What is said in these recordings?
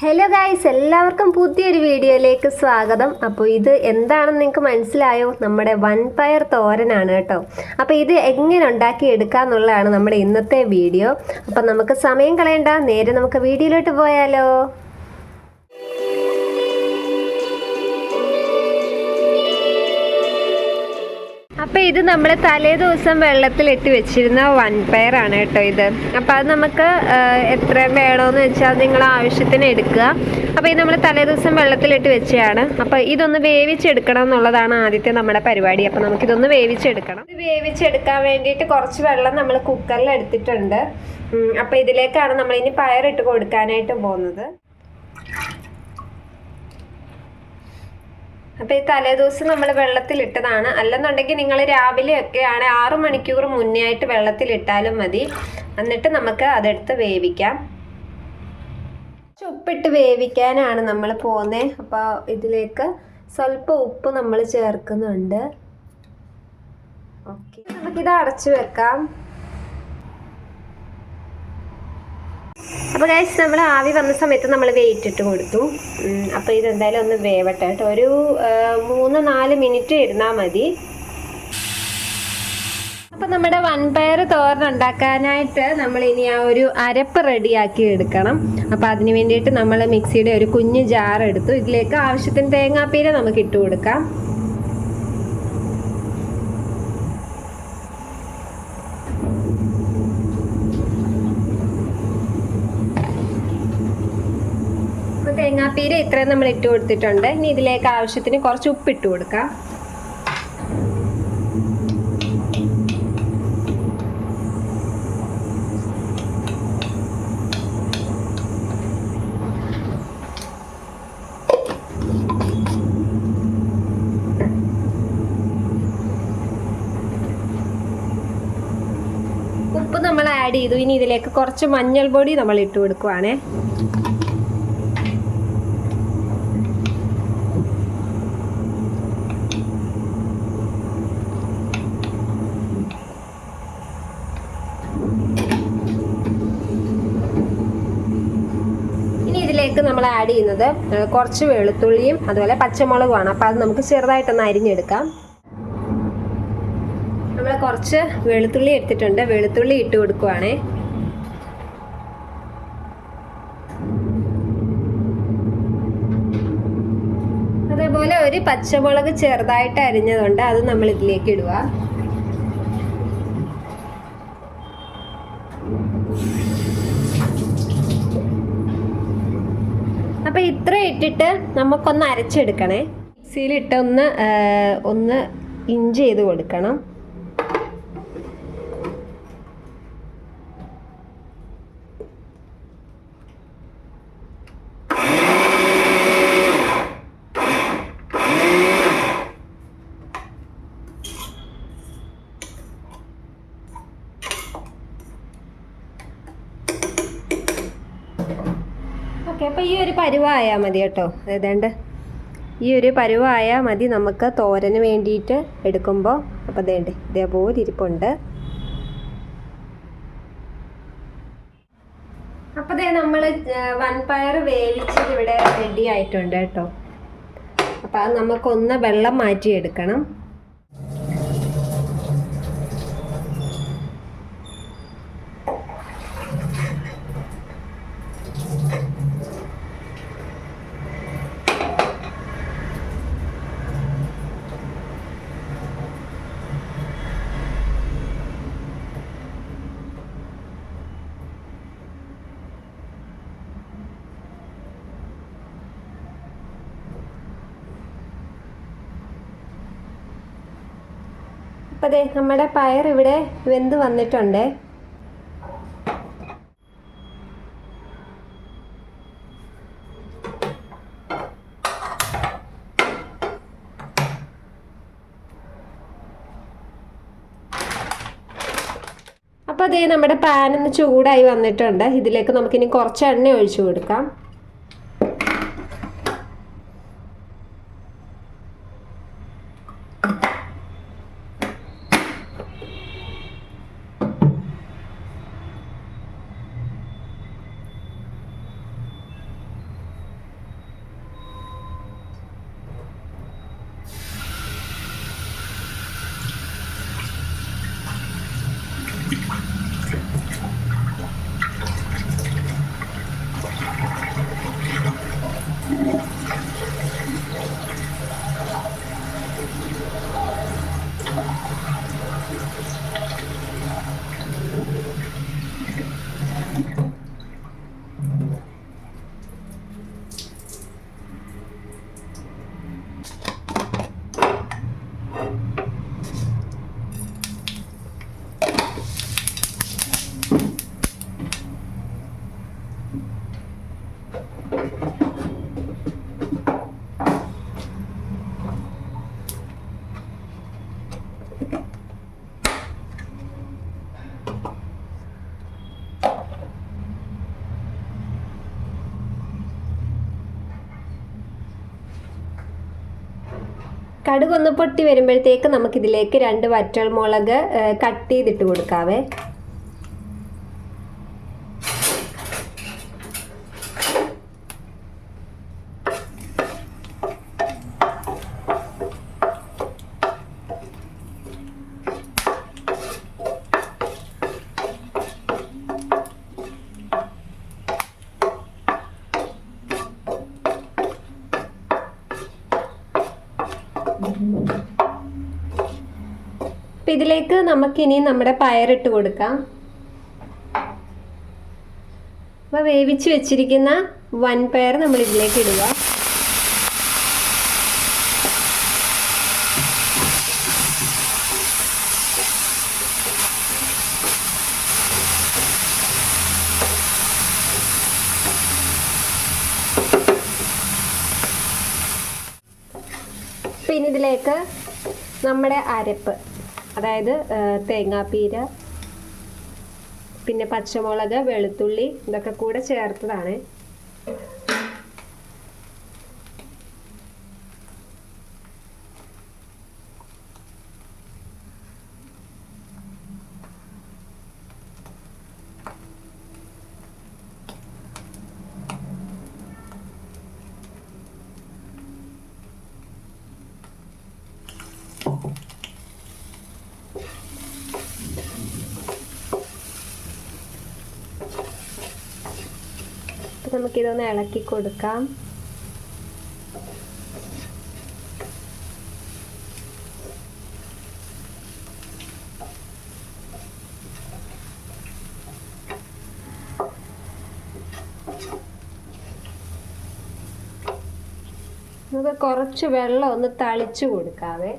Hello guys എല്ലാവർക്കും പുതിയൊരു വീഡിയോയിലേക്ക് സ്വാഗതം. അപ്പോൾ ഇത് എന്താണെന്ന് നിങ്ങൾക്ക് മനസ്സിലായോ? നമ്മുടെ വൺ പയർ തോരനാണ് കേട്ടോ. അപ്പോൾ ഇത് എങ്ങനെ ഉണ്ടാക്കി എടുക്കാന്നുള്ളതാണ് നമ്മുടെ ഇന്നത്തെ വീഡിയോ. അപ്പോൾ നമുക്ക് സമയം കളയണ്ട നേരെ നമുക്ക് വീഡിയോയിലോട്ട് പോയാലോ. അപ്പോൾ ഇത് നമ്മൾ തലേ ദിവസം വെള്ളത്തിലിട്ട് വെച്ചിരുന്ന വൺ പെയർ ആണ് കേട്ടോ ഇത്. അപ്പോൾ അത് നമുക്ക് എത്ര വേണമെന്ന് വെച്ചാൽ നിങ്ങൾ ആവശ്യത്തിന് എടുക്കുക. അപ്പോൾ ഇത് നമ്മൾ തലേ ദിവസം വെള്ളത്തിലിട്ട് വെച്ചതാണ് അപ്പോൾ ഇതൊന്ന് വേവിച്ചെടുക്കണം എന്നുള്ളതാണ് ആദ്യത്തെ നമ്മുടെ പരിപാടി. അപ്പോൾ നമുക്കിതൊന്ന് വേവിച്ചെടുക്കണം. ഇത് വേവിച്ചെടുക്കാൻ വേണ്ടിയിട്ട് കുറച്ച് വെള്ളം നമ്മൾ കുക്കറിൽ എടുത്തിട്ടുണ്ട്. അപ്പൊ അപ്പോൾ ഇതിലേക്കാണ് നമ്മൾ ഇനി പയർ ഇട്ട് കൊടുക്കാനായിട്ട് പോകുന്നത്. അപ്പോൾ ഈ തലേദിവസം നമ്മൾ വെള്ളത്തിലിട്ടതാണ്. അല്ലെന്നുണ്ടെങ്കിൽ നിങ്ങൾ രാവിലെ ഒക്കെയാണ് ആറു മണിക്കൂർ മുന്നേ ആയിട്ട് വെള്ളത്തിലിട്ടാലും മതി. എന്നിട്ട് നമുക്ക് അതെടുത്ത് വേവിക്കാം. ഉപ്പിട്ട് വേവിക്കാനാണ് നമ്മൾ പോകുന്നത് അപ്പോൾ ഇതിലേക്ക് സ്വല്പം ഉപ്പ് നമ്മൾ ചേർക്കുന്നുണ്ട്. ഓക്കെ. നമുക്കിത് അടച്ചു വെക്കാം. അപ്പോൾ ഗൈസ് നമ്മൾ ആവി വന്ന സമയത്ത് നമ്മൾ വെയിറ്റ് ഇട്ട് കൊടുത്തു. അപ്പോൾ ഇതെന്തായാലും ഒന്ന് വേവട്ടെ കേട്ടോ. ഒരു മൂന്ന് നാല് മിനിറ്റ് ഇരുന്നാൽ മതി. അപ്പോൾ നമ്മുടെ വൻപയർ തോരൻ ഉണ്ടാക്കാനായിട്ട് നമ്മൾ ഇനി ആ ഒരു അരപ്പ് റെഡിയാക്കി എടുക്കണം. അപ്പോൾ അതിന് വേണ്ടിയിട്ട് നമ്മൾ മിക്സിയുടെ ഒരു കുഞ്ഞ് ജാർ എടുത്തു. ഇതിലേക്ക് ആവശ്യത്തിന് തേങ്ങാപ്പീര നമുക്ക് ഇട്ട് കൊടുക്കാം. അപ്പോൾ ഇത്രയും നമ്മൾ ഇട്ട് കൊടുത്തിട്ടുണ്ട്. ഇനി ഇതിലേക്ക് ആവശ്യത്തിന് കുറച്ച് ഉപ്പ് ഇട്ട് കൊടുക്കാം. ഉപ്പ് നമ്മൾ ആഡ് ചെയ്തു. ഇനി ഇതിലേക്ക് കുറച്ച് മഞ്ഞൾ പൊടി നമ്മൾ ഇട്ട് കൊടുക്കുവാണേ ഇനി ഇതിലേക്ക് നമ്മൾ ആഡ് ചെയ്യുന്നത് കുറച്ച് വെളുത്തുള്ളിയും അതുപോലെ പച്ചമുളകുമാണ്. അപ്പോൾ അത് നമുക്ക് ചെറുതായിട്ടൊന്ന് അരിഞ്ഞെടുക്കാം. നമ്മൾ കുറച്ച് വെളുത്തുള്ളി എടുത്തിട്ടുണ്ട്. വെളുത്തുള്ളി ഇട്ട് കൊടുക്കുവാണേ. അതേപോലെ ഒരു പച്ചമുളക് ചെറുതായിട്ട് അരിഞ്ഞതുണ്ട്. അത് നമ്മൾ ഇതിലേക്ക് ഇടുക. അപ്പൊ ഇത്ര ഇട്ടിട്ട് നമുക്കൊന്ന് അരച്ചെടുക്കണേ. മിക്സിയിലിട്ട് ഒന്ന് ഒന്ന് ഇഞ്ചി ചെയ്ത് കൊടുക്കണം. ഓക്കെ അപ്പോൾ ഈ ഒരു പരുവായാൽ മതി കേട്ടോ. ഏതാണ്ട്? ഈ ഒരു പരുവായാൽ മതി നമുക്ക് തോരന് വേണ്ടിയിട്ട് എടുക്കുമ്പോൾ അപ്പോൾ അതേണ്ട് ഇതേപോലെ ഇരിപ്പുണ്ട്. അപ്പോൾ ദേ നമ്മൾ വൻപയർ വേവിച്ചത് ഇവിടെ റെഡി ആയിട്ടുണ്ട് കേട്ടോ. അപ്പോൾ അത് നമുക്കൊന്ന് വെള്ളം മാറ്റിയെടുക്കണം. അപ്പോൾ ദേ നമ്മുടെ പയർ ഇവിടെ വെന്ത് വന്നിട്ടുണ്ട്. അപ്പോൾ അതേ നമ്മുടെ പാൻ ഒന്ന് ചൂടായി വന്നിട്ടുണ്ട്. ഇതിലേക്ക് നമുക്കിനി കുറച്ച് എണ്ണ ഒഴിച്ചു കൊടുക്കാം. കടുക് ഒന്ന് പൊട്ടി വരുമ്പോഴത്തേക്ക് നമുക്കിതിലേക്ക് രണ്ട് വറ്റൽമുളക് കട്ട് ചെയ്തിട്ട് കൊടുക്കാവേ. ഇതിലേക്ക് നമുക്കിനി നമ്മുടെ പയറിട്ട് കൊടുക്കാം. അപ്പോൾ വേവിച്ച് വെച്ചിരിക്കുന്ന വൻ പയർ നമ്മൾ ഇതിലേക്ക് ഇടുക. പിന്നെ ഇതിലേക്ക് നമ്മുടെ അരപ്പ്. അതായത് തേങ്ങാപ്പീര പിന്നെ പച്ചമുളക് വെളുത്തുള്ളി ഇതൊക്കെ കൂടെ ചേർത്തതാണ്. നമുക്കിതൊന്ന് ഇളക്കി കൊടുക്കാം. കുറച്ച് വെള്ളം ഒന്ന് തളിച്ചു കൊടുക്കാവേ.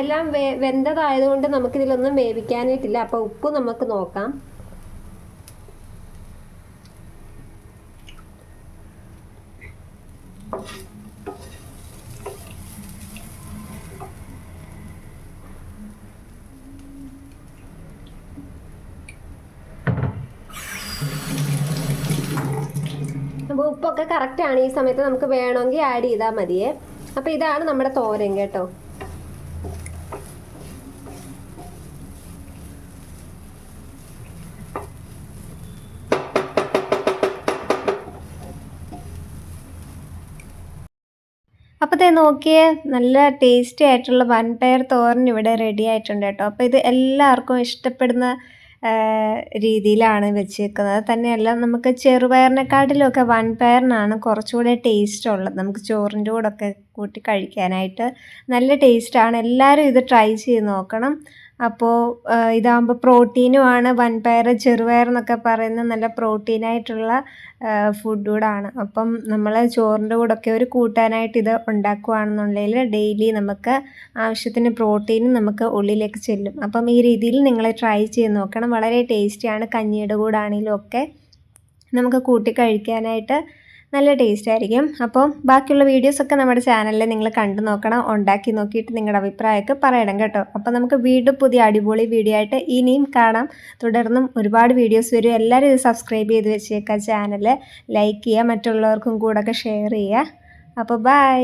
എല്ലാം വെ വെന്തതായതുകൊണ്ട് നമുക്കിതിലൊന്നും വേവിക്കാനായിട്ടില്ല. അപ്പോൾ ഉപ്പ് നമുക്ക് നോക്കാം. അപ്പോൾ ഉപ്പൊക്കെ ആണ്. ഈ സമയത്ത് നമുക്ക് വേണമെങ്കിൽ ആഡ് ചെയ്താൽ മതിയേ. അപ്പോൾ ഇതാണ് നമ്മുടെ തോരൻ കേട്ടോ. അപ്പോൾ ദേ നോക്കിയേ. നല്ല ടേസ്റ്റി ആയിട്ടുള്ള വൻപയർ തോരൻ ഇവിടെ റെഡി ആയിട്ടുണ്ട് കേട്ടോ. അപ്പോൾ ഇത് എല്ലാവർക്കും ഇഷ്ടപ്പെടുന്ന രീതിയിലാണ് വെച്ചേക്കുന്നത്. തന്നെയല്ല നമുക്ക് ചെറുപയറിനെക്കാട്ടിലൊക്കെ വൻപയറിനാണ് കുറച്ചുകൂടെ ടേസ്റ്റ് ഉള്ളത്. നമുക്ക് ചോറിന്റെ കൂടെ ഒക്കെ കൂട്ടി കഴിക്കാനായിട്ട് നല്ല ടേസ്റ്റാണ് എല്ലാവരും ഇത് ട്രൈ ചെയ്ത് നോക്കണം. അപ്പോൾ ഇതാകുമ്പോൾ പ്രോട്ടീനുമാണ് വൻപയർ ചെറുപയർ എന്നൊക്കെ പറയുന്ന നല്ല പ്രോട്ടീനായിട്ടുള്ള ഫുഡ് കൂടാണ് അപ്പം നമ്മൾ ചോറിന്റെ കൂടെയൊക്കെ ഒരു കൂട്ടാനായിട്ട് ഇത് ഉണ്ടാക്കുകയാണെന്നുണ്ടെങ്കിൽ ഡെയിലി നമുക്ക് ആവശ്യത്തിന് പ്രോട്ടീനും നമുക്ക് ഉള്ളിലേക്ക് ചെല്ലും. അപ്പം ഈ രീതിയിൽ നിങ്ങൾ ട്രൈ ചെയ്ത് നോക്കണം. വളരെ ടേസ്റ്റിയാണ്. കഞ്ഞിയുടെ കൂടാണെങ്കിലും ഒക്കെ നമുക്ക് കൂട്ടി കഴിക്കാനായിട്ട് നല്ല ടേസ്റ്റ് ആയിരിക്കും. അപ്പോൾ ബാക്കിയുള്ള വീഡിയോസൊക്കെ നമ്മുടെ ചാനലിൽ നിങ്ങൾ കണ്ടു നോക്കണം. ഉണ്ടാക്കി നോക്കിയിട്ട് നിങ്ങളുടെ അഭിപ്രായമൊക്കെ പറയണം കേട്ടോ. അപ്പോൾ നമുക്ക് വീണ്ടും പുതിയ അടിപൊളി വീഡിയോ ആയിട്ട് ഇനിയും കാണാം. തുടർന്നും ഒരുപാട് വീഡിയോസ് വരും. എല്ലാവരും ഇത് സബ്സ്ക്രൈബ് ചെയ്ത് വെച്ചേക്കുക ചാനൽ ലൈക്ക് ചെയ്യുക. മറ്റുള്ളവർക്കും കൂടെ ഒക്കെ ഷെയർ ചെയ്യുക. അപ്പോൾ ബൈ